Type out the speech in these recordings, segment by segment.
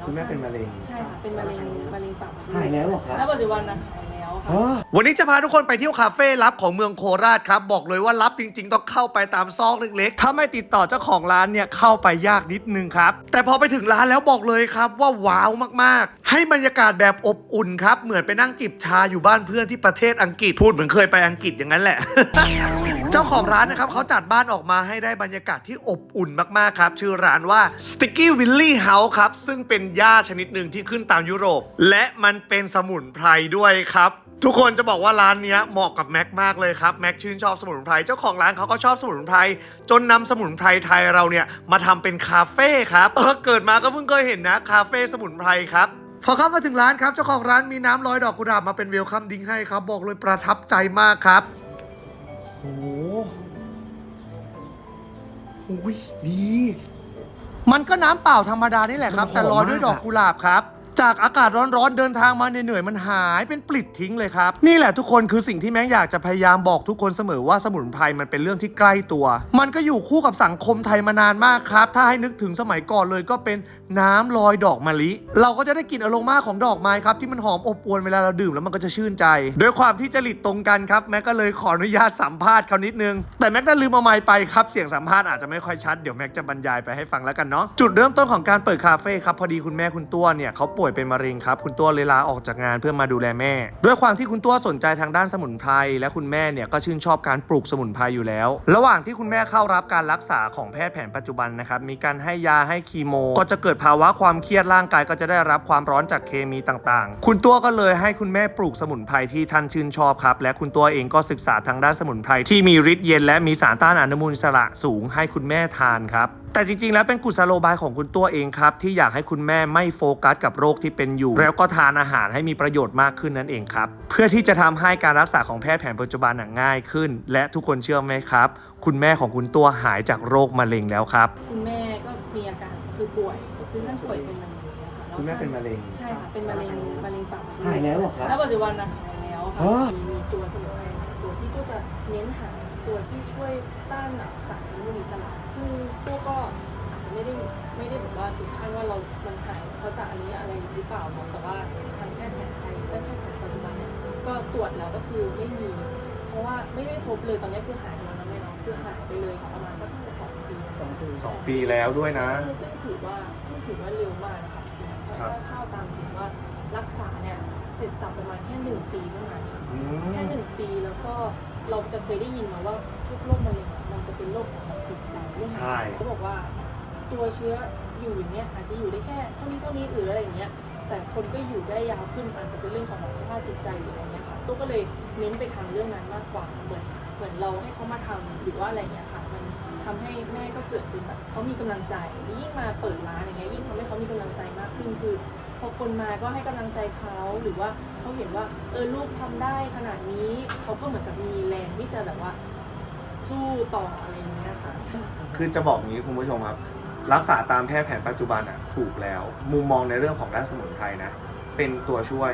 แล้วคุณแม่เป็นมะเร็ง ใช่ค่ะเป็นมะเร็งมะเร็งปากมดลูกหายแล้วเหรอครับ แล้วปัจจุบันนะหายแล้วค่ะฮะวันนี้จะพาทุกคนไปเที่ยวคาเฟ่ลับของเมืองโคราชครับ บอกเลยว่าลับจริง ๆ ต้องเข้าไปตามซอกเล็กๆ ถ้าไม่ติดต่อเจ้าของร้านเนี่ยเข้าไปยากนิดนึงครับ แต่พอไปถึงร้านแล้วบอกเลยครับว่าว้าวมากๆ ให้บรรยากาศแบบอบอุ่นครับ เหมือนไปนั่งจิบชาอยู่บ้านเพื่อนที่ประเทศอังกฤษพูดเหมือนเคยไปอังกฤษอย่างนั้นแหละ เจ้าของร้านนะครับเขาจัดบ้านออกมาให้ได้บรรยากาศที่อบอุ่นมากๆครับ ชื่อร้านว่า Sticky Willy House ครับ ซึ่งเป็นหญ้าชนิดหนึ่งที่ขึ้นตามยุโรป และมันเป็นสมุนไพรด้วยครับทุกคนจะบอกว่าร้านนี้เหมาะกับแม็กมากเลยครับแม็กชื่นชอบสมุนไพรเจ้าของร้านเขาก็ชอบสมุนไพรจนนำสมุนไพรไทยเราเนี่ยมาทำเป็นคาเฟ่ครับเออเกิดมาก็เพิ่งเคยเห็นนะคาเฟ่สมุนไพรครับ พอเข้ามาถึงร้านครับเจ้าของร้านมีน้ำลอยดอกกุหลาบมาเป็นเวลคัมดิ้งให้ครับ บอกเลยประทับใจมากครับโอ้โหโอ้ยดี มันก็น้ำเปล่าธรรมดานี่แหละครับ แต่ลอยด้วยดอกกุหลาบครับ จากอากาศร้อนๆเดินทางมาเหนื่อยๆมันหายเป็นปลิดทิ้งเลยครับ นี่แหละทุกคนคือสิ่งที่แม็กอยากจะพยายามบอกทุกคนเสมอว่าสมุนไพรมันเป็นเรื่องที่ใกล้ตัว มันก็อยู่คู่กับสังคมไทยมานานมากครับ ถ้าให้นึกถึงสมัยก่อนเลยก็เป็นน้ำลอยดอกมะลิ เราก็จะได้กลิ่นอโรมาของดอกไม้ครับที่มันหอมอบอวลเวลาเราดื่มแล้วมันก็จะชื่นใจ ด้วยความที่จริตตรงกันครับแม็กก็เลยขออนุญาตสัมภาษณ์เขานิดนึง แต่แม็กได้ลืมเอาไมค์ไปครับเสียงสัมภาษณ์อาจจะไม่ค่อยชัดเดี๋ยวแม็กจะบรรยายไปให้ฟังแล้วกันเนาะจุดเริ่มต้นของการเปิดคาเฟ่ครับพอดีคุณแม่คุณตัวเนี่ยเขาป่วยเป็นมะเร็งครับ คุณตัวเลยลาออกจากงานเพื่อมาดูแลแม่ ด้วยความที่คุณตัวสนใจทางด้านสมุนไพรและคุณแม่เนี่ยก็ชื่นชอบการปลูกสมุนไพรอยู่แล้ว ระหว่างที่คุณแม่เข้ารับการรักษาของแพทย์แผนปัจจุบันนะครับมีการให้ยาให้คีโม ก็จะเกิดภาวะความเครียดร่างกายก็จะได้รับความร้อนจากเคมีต่างๆ คุณตัวก็เลยให้คุณแม่ปลูกสมุนไพรที่ท่านชื่นชอบครับ และคุณตัวเองก็ศึกษาทางด้านสมุนไพรที่มีฤทธิ์เย็นและมีสารต้านอนุมูลอิสระสูงให้คุณแม่ทานครับแต่จริงๆ แล้วเป็นกุศโลบายของคุณตัวเองครับ ที่อยากให้คุณแม่ไม่โฟกัสกับโรคที่เป็นอยู่ แล้วก็ทานอาหารให้มีประโยชน์มากขึ้นนั่นเองครับ เพื่อที่จะทำให้การรักษาของแพทย์แผนปัจจุบันน่ะง่ายขึ้น และทุกคนเชื่อไหมครับ คุณแม่ของคุณตัวหายจากโรคมะเร็งแล้วครับ คุณแม่ก็มีอาการคือป่วยคือท่านป่วยเป็นมะเร็งนะคะล้วคุณแม่เป็นมะเร็ง ใช่ค่ะเป็นมะเร็งมะเร็งปากมดลูกหายแล้วเหรอครับแล้วปัจจุบันนะหายแล้วค่ะฮะมีมีตัวสมุนไพรตัวที่ตัวจะเน้นหา ตัวที่ช่วยต้านสารอนุมูลอิสระซึ่งตัวก็อาจจะไม่ได้ไม่ได้แบบว่าถึงขั้นว่าเรามันหายเพราะจากอันนี้อะไรหรือเปล่าเนาะแต่ว่าทางแพทย์แผนไทยแพทย์แผนปัจจุบันเนี่ยก็ตรวจแล้วก็คือไม่มี เพราะว่าไม่ไม่พบเลยตอนนี้คือหายไปแล้วนะแม่เนาะคือหายไปเลยประมาณสักสองปีสองปีสองปีแล้วด้วยนะ ซึ่งถือว่าซึ่งถือว่าเร็วมากนะคะถ้าครับถ้าตามจริงว่ารักษาเนี่ยเสร็จสับประมาณแค่หนึ่งปีเท่านั้นแค่หนึ่งปีแล้วก็ เราจะเคยได้ยินมาว่าทุกโรคมะเร็งอะมันจะเป็นโรคของจิตใจเรื่องใช่ เขาบอกว่า ตัวเชื้ออยู่อย่างเงี้ยอาจจะอยู่ได้แค่เท่านี้เท่านี้หรืออะไรอย่างเงี้ย แต่คนก็อยู่ได้ยาวขึ้นอาจจะเป็นเรื่องของสภาพจิตใจหรืออะไรเงี้ยค่ะตัวก็เลยเน้นไปทางเรื่องนั้นมากกว่าเหมือนเหมือนเราให้เขามาทำหรือว่าอะไรเงี้ยค่ะ มันทำให้แม่ก็เกิดเป็นแบบเขามีกำลังใจยิ่งมาเปิดร้านอย่างเงี้ยยิ่งทำให้เขามีกำลังใจมากขึ้นคือ พอคนมาก็ให้กำลังใจเขาหรือว่าเขาเห็นว่าเออลูกทำได้ขนาดนี้เขาก็เหมือนกับมีแรงที่จะแบบว่าสู้ต่ออะไรอย่างเงี้ยค่ะ คือจะบอกอย่างนี้คุณผู้ชมครับ รักษาตามแพทย์แผนปัจจุบันอะถูกแล้ว มุมมองในเรื่องของด้านสมุนไพรนะ เป็นตัวช่วย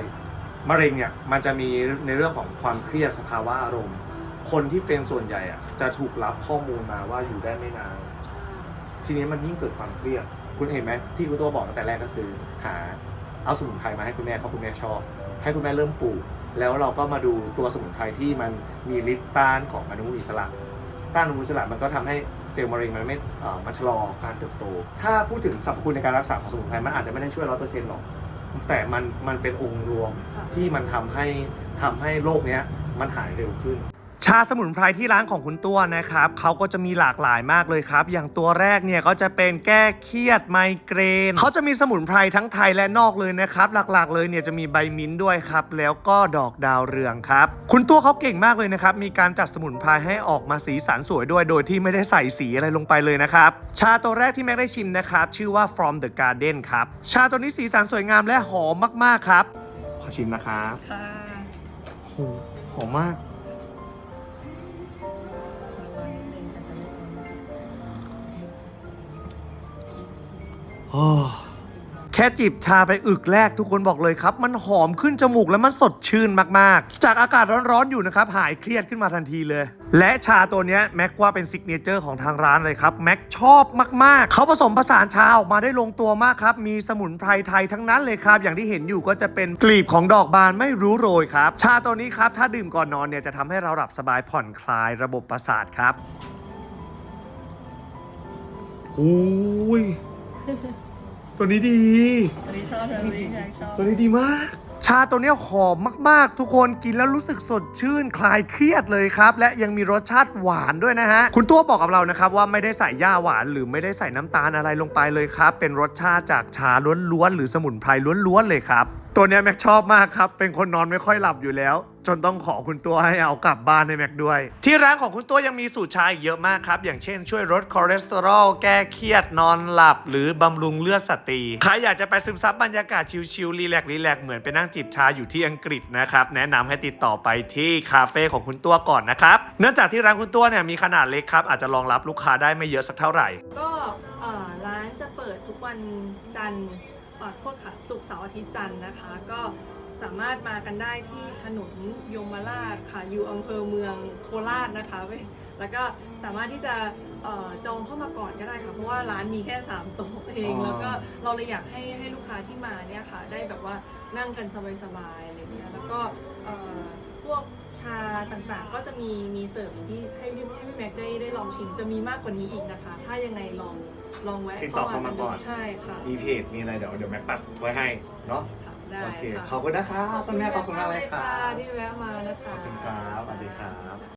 มะเร็งเนี่ยมันจะมีในเรื่องของความเครียดสภาวะอารมณ์ คนที่เป็นส่วนใหญ่อะจะถูกรับข้อมูลมาว่าอยู่ได้ไม่นานทีนี้มันยิ่งเกิดความเครียดคุณเห็นไหมที่คุณตัวบอกตั้งแต่แรกก็คือ หา เอาสมุนไพรมาให้คุณแม่เพราะคุณแม่ชอบ ให้คุณแม่เริ่มปลูก แล้วเราก็มาดูตัวสมุนไพรที่มันมีฤทธิ์ต้านของอนุมูลอิสระต้านอนุมูลอิสระมันก็ทำให้เซลล์มะเร็งมันไม่เอ่อมันชะลอการเติบโต ถ้าพูดถึงสรรพคุณในการรักษาของสมุนไพรมันอาจจะไม่ได้ช่วยร้อยเปอร์เซ็นต์หรอก แต่มันมันเป็นองค์รวมค่ะที่มันทำให้ทำให้โรคเนี้ยมันหายเร็วขึ้น ชาสมุนไพรที่ร้านของคุณตัวนะครับเขาก็จะมีหลากหลายมากเลยครับ อย่างตัวแรกเนี่ยก็จะเป็นแก้เครียดไมเกรนเขาจะมีสมุนไพรทั้งไทยและนอกเลยนะครับหลักๆ เลยเนี่ยจะมีใบมิ้นท์ด้วยครับ แล้วก็ดอกดาวเรืองครับ คุณตัวเขาเก่งมากเลยนะครับ มีการจัดสมุนไพรให้ออกมาสีสันสวยด้วย โดยที่ไม่ได้ใส่สีอะไรลงไปเลยนะครับ ชาตัวแรกที่แม็กได้ชิมนะครับ ชื่อว่า from the garden ครับชาตัวนี้สีสันสวยงามและหอมมากๆครับขอชิมนะครับค่ะโหหอมมาก แค่จิบชาไปอึกแรกทุกคนบอกเลยครับ มันหอมขึ้นจมูกแล้วมันสดชื่นมากๆ จากอากาศร้อนๆอยู่นะครับ หายเครียดขึ้นมาทันทีเลย และชาตัวนี้แม็กว่าเป็นซิกเนเจอร์ของทางร้านเลยครับ แม็กชอบมากๆ เขาผสมผสานชาออกมาได้ลงตัวมากครับ มีสมุนไพรไทยทั้งนั้นเลยครับ อย่างที่เห็นอยู่ก็จะเป็นกลีบของดอกบานไม่รู้โรยครับ ชาตัวนี้ครับถ้าดื่มก่อนนอนเนี่ยจะทำให้เราหลับสบายผ่อนคลายระบบประสาทครับโอ้ย ตัวนี้ดีอันนี้ชอบอันนี้ชอบตัวนี้ดีมาก ชาตัวเนี้ยหอมมากๆ ทุกคนกินแล้วรู้สึกสดชื่นคลายเครียดเลยครับ และยังมีรสชาติหวานด้วยนะฮะ คุณตัวบอกกับเรานะครับว่าไม่ได้ใส่ย่าหวาน หรือไม่ได้ใส่น้ำตาลอะไรลงไปเลยครับ เป็นรสชาติจากชาล้วนๆหรือสมุนไพรล้วนๆเลยครับ ตัวเนี้ยแม็กชอบมากครับ เป็นคนนอนไม่ค่อยหลับอยู่แล้ว จนต้องขอคุณตัวให้เอากลับบ้านให้แม็กด้วย ที่ร้านของคุณตัวยังมีสูตรชาอีกเยอะมากครับ อย่างเช่นช่วยลดคอเลสเตอรอลแก้เครียดนอนหลับ หรือบำรุงเลือดสตรีใครอยากจะไปซึมซับบรรยากาศชิลๆรีแลกรีแลกเหมือนไปนั่งจิบชาอยู่ที่อังกฤษนะครับแนะนำให้ติดต่อไปที่คาเฟ่ของคุณตัวก่อนนะครับเนื่องจากที่ร้านคุณตัวเนี่ยมีขนาดเล็กครับอาจจะรองรับลูกค้าได้ไม่เยอะสักเท่าไหร่ ก็เอ่อร้านจะเปิดทุกวันจันทร์ โทษค่ะศุกร์เสาร์อาทิตย์จันทร์นะคะ ก็สามารถมากันได้ที่ถนนยมราชค่ะอยู่อำเภอเมืองโคราชนะคะ แล้วก็สามารถที่จะเอ่อจองเข้ามาก่อนก็ได้ค่ะ เพราะว่าร้านมีแค่ 3 โต๊ะเองอ๋อแล้วก็เราเลยอยากให้ให้ลูกค้าที่มาเนี่ยค่ะ ได้แบบว่านั่งกันสบายๆอะไรเงี้ยแล้วก็เอ่อ พวกชาต่างๆ ก็จะมีมีเสิร์ฟอย่างที่ให้พี่ให้พี่แม็กได้ได้ลองชิมจะมีมากกว่านี้อีกนะคะ ถ้ายังไงลองลองแวะติดต่อเข้ามาก่อน ใช่ค่ะมีเพจมีอะไรเดี๋ยวเดี๋ยวแม็กปัดไว้ให้เนาะค่ะได้โอเคค่ะขอบคุณนะครับคุณแม่ขอบคุณมากเลยครับที่แวะมานะคะขอบคุณครับสวัสดีครับ